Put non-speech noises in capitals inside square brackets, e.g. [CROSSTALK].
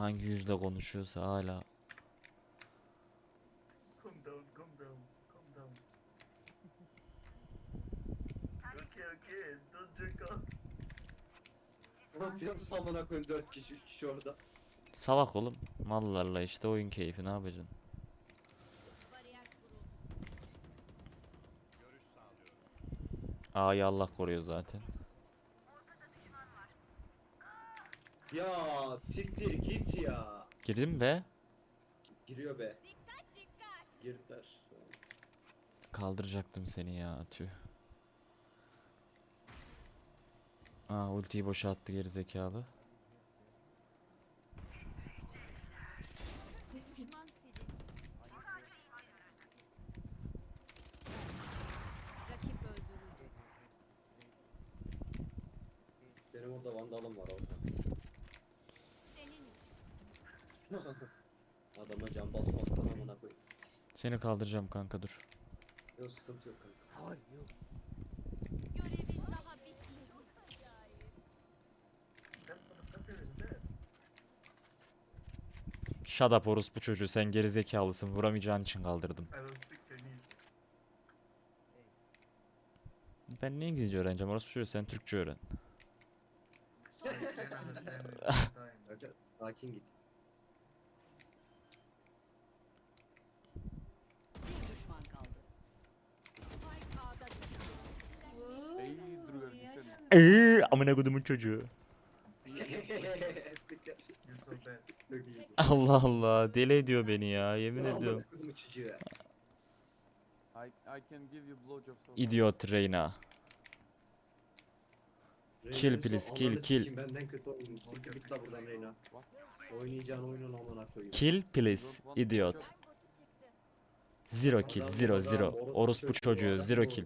Hangi yüzle konuşuyorsa hala. Ne yapıyorsun amına koyayım 4 kişi 3 kişi orada. Salak oğlum. Mallarla işte oyun keyfi ne yapacaksın? A'yı Allah koruyor zaten. Ya siktir git ya. Girdin be. Giriyor be. Girdiler. Kaldıracaktım seni ya tüh. Aa ultiyi boşa attı geri zekalı. Benim orada vandalım var orada. Senin için. [LAUGHS] Adama can basmaktan amına koyayım. Seni kaldıracağım kanka dur. Yok sıkıntı yok kanka. Görevin daha bitmedi. That motherfucker is dead. Shut up orospu çocuğu sen geri zekalısın vuramayacağın için kaldırdım. Ben ne İngilizce öğreneceğim orospu çocuğu sen Türkçe öğren. Sakin git. Eee amına kodumun çocuğu. [LAUGHS] Allah Allah deli ediyor beni ya yemin ediyorum. İdiot Reyna. Kill please, kill, kill. Kill please idiot. Zero kill zero zero. Orospu çocuğu zero kill.